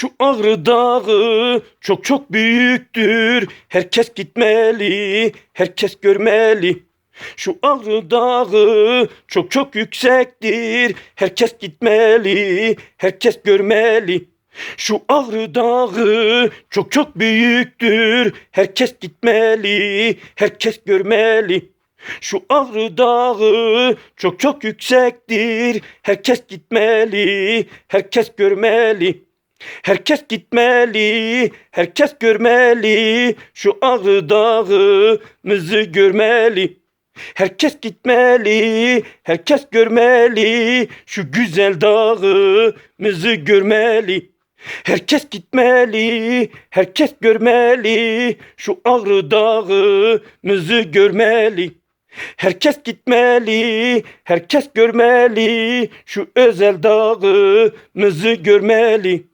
Şu Ağrı Dağı çok çok büyüktür. Herkes gitmeli, herkes görmeli. Şu Ağrı Dağı çok çok yüksektir. Herkes gitmeli, herkes görmeli. Şu Ağrı Dağı çok çok büyüktür. Herkes gitmeli, herkes görmeli. Şu Ağrı Dağı çok çok yüksektir. Herkes gitmeli, herkes görmeli. Herkes gitmeli, herkes görmeli. Şu Ağrı Dağı'mızı görmeli. Herkes gitmeli, herkes görmeli. Şu güzel dağımızı görmeli. Herkes gitmeli, herkes görmeli. Şu Ağrı Dağı'mızı görmeli. Herkes gitmeli, herkes görmeli. Şu özel dağımızı görmeli.